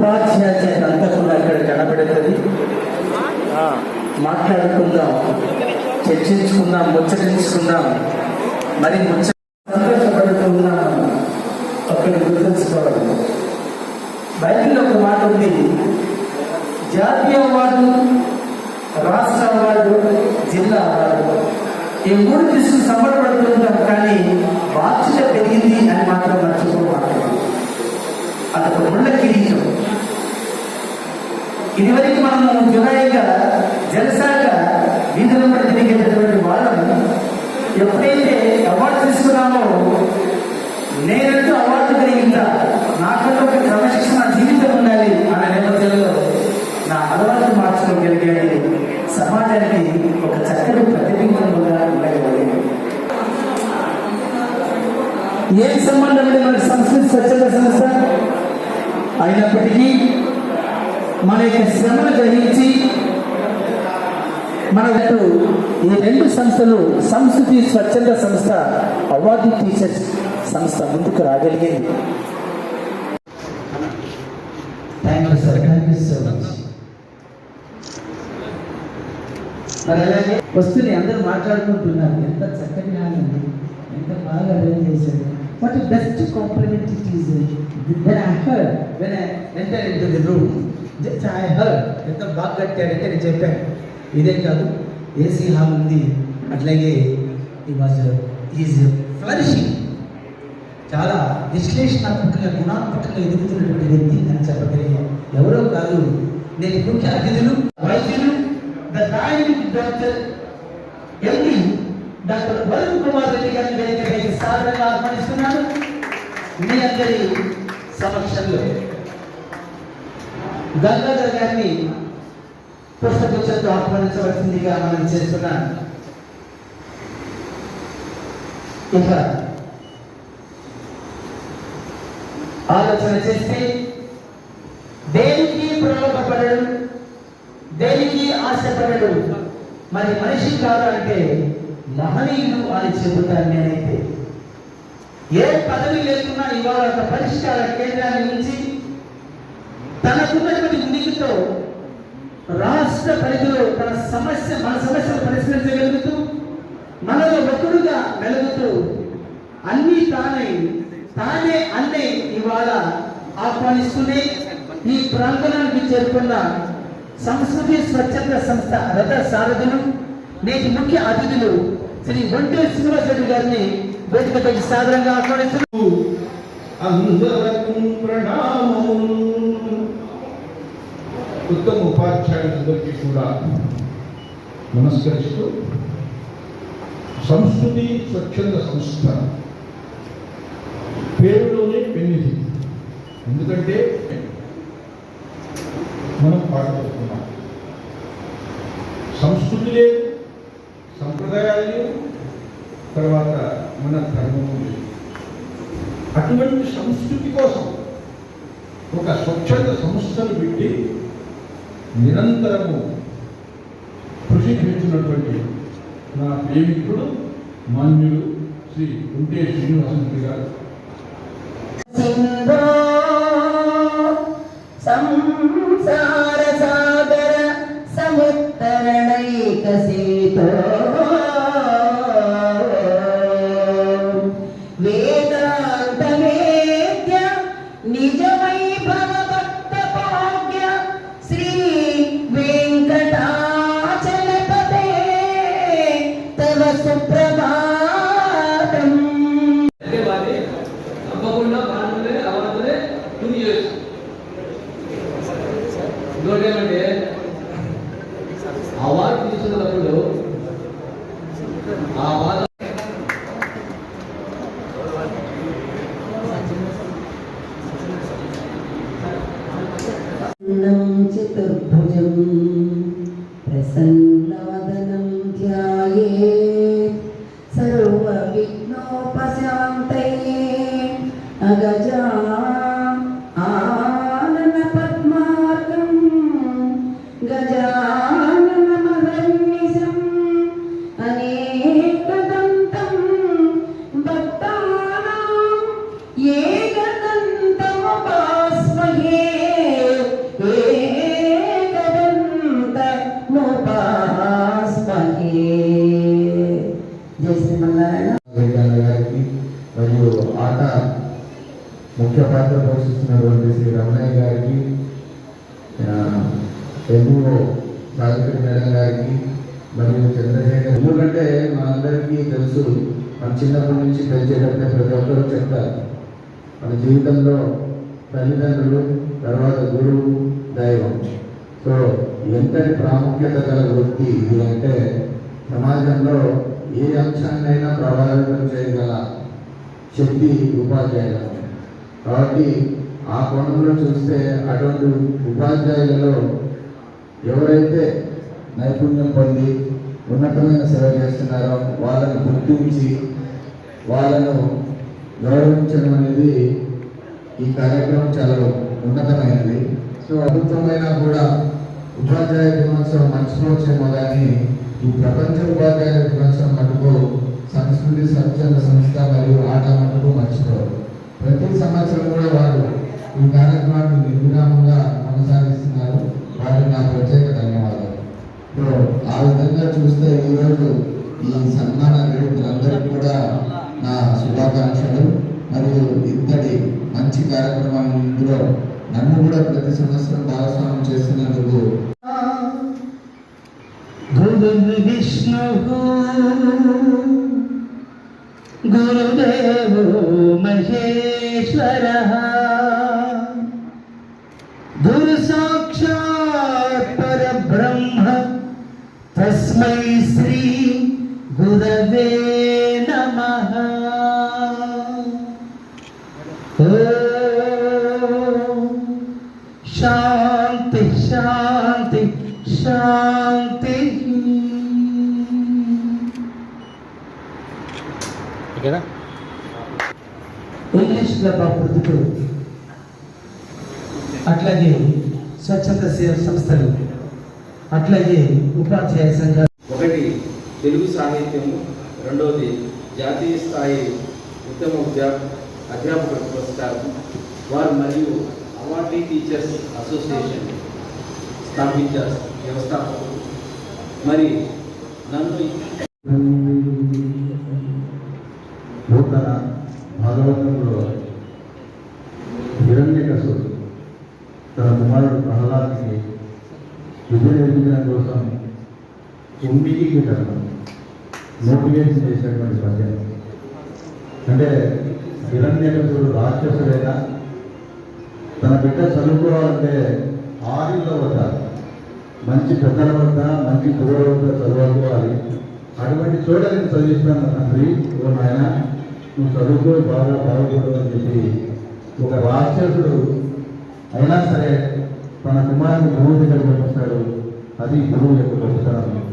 ఉపాధ్యాయ చేత అంతా కూడా అక్కడ కనబడుతుంది మాట్లాడుకుందాం చర్చించుకుందాం ముచ్చరించుకుందాం మరి ముచ్చ సంతోషపడుతూ ఉన్నాం ఒకటి గుర్తుంచుకోవాలి. బైబిల్లో ఒక మాట ఉంది. జాతీయ అవార్డు రాష్ట్ర అవార్డు జిల్లా అవార్డు. ఈ మూడు తీసుకుని సంబరపడుతుంటాం కానీ బాధ్యత పెరిగింది అని మాత్రం మర్చిపోవాలి అదొక ముళ్ళ కిరీటం. ఇదివరకు మనము జులాయిగా జలసాగా వీధుల తిరిగేటటువంటి వాళ్ళం. ఎప్పుడైతే అవార్డు తీసుకున్నామో నేనంటూ అవార్డు కలిగిందా నాకంటూ ఒక క్రమశిక్షణ జీవితం ఉండాలి అనే నేపథ్యంలో నా అలవాటు మార్చుకోగలిగాను సమాజానికి ఒక చక్కటి ప్రతిబింబంగా ఉండగలిగాను ఏం సంబంధం లేదు మన సంస్కృతి స్వచ్ఛత సంస్థ? అయినప్పటికీ మన యొక్క శ్రమను గ్రహించి మన ఈ రెండు సంస్థలు సంస్కృతి స్వచ్ఛంద సంస్థ అవార్డు టీచర్స్ సంస్థ ముందుకు రాగలిగింది. థ్యాంక్ మరి అలాగే వస్తుని అందరూ మాట్లాడుకుంటున్నారు. ఎంత చక్కటి ఆనంది ఎంత బాగా అరేంజ్ చేశారు. But best compliment it is when I heard when I enter in to the room just I heard ఎంత బాగా కట్టారంటే నేను చెప్పాను. ఇదే కాదు ఏసీ హాల్ ఉంది. అట్లాగే ఈ వాజ్ ఈజ్ ఫ్లరిషింగ్ చాలా విశ్లేషణాత్మకంగా గుణాత్మకంగా ఎదుగుతున్నటువంటి వ్యక్తి అని చెప్పగలిగా ఎవరో కాదు. నేను ముఖ్య అతిథులు వైద్యులు the dining doctor MD doctor Varun Kumar Reddy గారిని వేదికపైకి సాధారణంగా ఆహ్వానిస్తున్నాను. మీ అందరి సమక్షంలో. గంగాధర్ గారిని పుస్తకం ఆహ్వానించవలసిందిగా మనం చేస్తున్నాం ఇక ఆలోచన చేస్తే దేనికి ప్రలోభపడడు దేనికి ఆశపడడు మరి మనిషి కాదంటే మహనీయులు అని చెబుతాను నేనైతే. ఏ పదవి లేకున్నా ఇవాళ ఒక పరిష్కార కేంద్రాన్ని నుంచి తనకున్నటువంటి ఉనికితో రాష్ట్ర పరిధిలో తన సమస్య మన సమస్యను పరిష్కరించగలుగుతూ మనలో ఒకడుగా మెలుగుతూ అన్నీ తానే తానే అన్నే ఇవాళ ఆహ్వానిస్తూనే ఈ ప్రాంగణానికి చేరుకున్న సంస్కృతి స్వచ్ఛంద సంస్థ రథ సారథులు నేటి ముఖ్య అతిథులు శ్రీ ఒంటే శ్రీనివాసరెడ్డి గారిని వేదికపై సాధారణంగా ఆహ్వానిస్తున్నారు. అందరకు ప్రణామం. ఉత్తమ ఉపాధ్యాయులందరికీ కూడా నమస్కరిస్తూ సంస్కృతి స్వచ్ఛంద సంస్థ పేరులోనే పెన్నిది ఎందుకంటే మనం పాడుతున్నాం సంస్కృతి లేదు సంప్రదాయాలు లేవు తర్వాత మన ధర్మము లేదు. అటువంటి సంస్కృతి కోసం ఒక స్వచ్ఛంద సంస్థను పెట్టి నిరంతరము కృషి చేస్తున్నటువంటి నా ప్రేమికుడు మాన్యుడు శ్రీ ఉంటే శ్రీనివాసరెడ్డి గారు. సంసార సాగర సముత్తరణైక సీతో అవార్డు తీసుకున్నప్పుడు ఆ వాత నం చతుర్భుజం ప్రసన్నవదనం ధ్యాయేత్ సర్వ ముఖ్య పాత్ర పోషిస్తున్నటువంటి శ్రీ రమణయ్య గారికి ఎన్నో సావిత్రి మేడం గారికి మరియు చంద్రశేఖర్ ఎందుకంటే మనందరికీ తెలుసు మన చిన్నప్పటి నుంచి పెంచేటప్పుడే ప్రతి ఒక్కరూ చెప్తారు. మన జీవితంలో తల్లిదండ్రులు తర్వాత గురువు దైవం. సో ఎంతటి ప్రాముఖ్యత గల వృత్తి ఇది అంటే సమాజంలో ఏ అంశాన్నైనా ప్రభావితం చేయగల శక్తి ఉపాధ్యాయులు. కాబట్టి ఆ కోణంలో చూస్తే అటువంటి ఉపాధ్యాయులలో ఎవరైతే నైపుణ్యం పొంది ఉన్నతమైన సేవ చేస్తున్నారో వాళ్ళని గుర్తించి వాళ్ళను గౌరవించడం అనేది ఈ కార్యక్రమం చాలా ఉన్నతమైనది. సో ప్రభుత్వమైనా కూడా ఉపాధ్యాయ దినోత్సవం మర్చిపోవచ్చేమో కానీ ఈ ప్రపంచ ఉపాధ్యాయ దినోత్సవం మటుకు సంస్కృతి సంచార సంస్థ మరియు ఆట మటుకు మర్చిపోరు. ప్రతి సంవత్సరం కూడా వారు ఈ కార్యక్రమాన్ని నిర్విరామంగా కొనసాగిస్తున్నారు. వారికి నా ప్రత్యేక ధన్యవాదాలు. ఆ విధంగా చూస్తే ఈరోజు ఈ సన్మాన గ్రూపులందరికీ కూడా నా శుభాకాంక్షలు మరియు ఇంతటి మంచి కార్యక్రమం ఇందులో నన్ను కూడా ప్రతి సంవత్సరం భాగస్వామ్యం చేస్తున్నందుకు విష్ణు గురుదేవో మహేశ్వర. గురు సాక్షాత్ పరబ్రహ్మ. తస్మై శ్రీ గురవే ఇంగ్లీష్ క్లబ్ ఆఫ్ అట్లాగే స్వచ్ఛంద సేవ సంస్థలు అట్లాగే ఉపాధ్యాయ సంఘాలు. ఒకటి తెలుగు సాహిత్యము రెండవది జాతీయ స్థాయి ఉత్తమ అధ్యాపక పురస్కారం. వారు మరియు అవార్డీ టీచర్స్ అసోసియేషన్ స్థాపించారు వ్యవస్థాపకులు. మరి నన్ను నూతన భాగవతంలో హిరణ్యకసు తన కుమారుడు ప్రహ్లాద్కి విద్య నేర్పించడం కోసం కుంభీకరణ మోటివేషన్ చేసేటువంటి పద్యం అంటే హిరణ్యకసుడు రాక్షసుడైనా తన బిడ్డ చదువుకోవాలంటే ఆరిలో వద్ద మంచి పెద్దల వద్ద మంచి గురువుల వద్ద చదువుకోవాలి. అటువంటి చోట నేను చదివిస్తాను తండ్రి ఓ నాయన. నువ్వు చదువుకో బాగా బాగుపడు అని చెప్పి ఒక రాక్షసుడు అయినా సరే తన కుమారుని గురువు దగ్గర పంపిస్తాడు. అది గురువు యొక్క గొప్పతనం.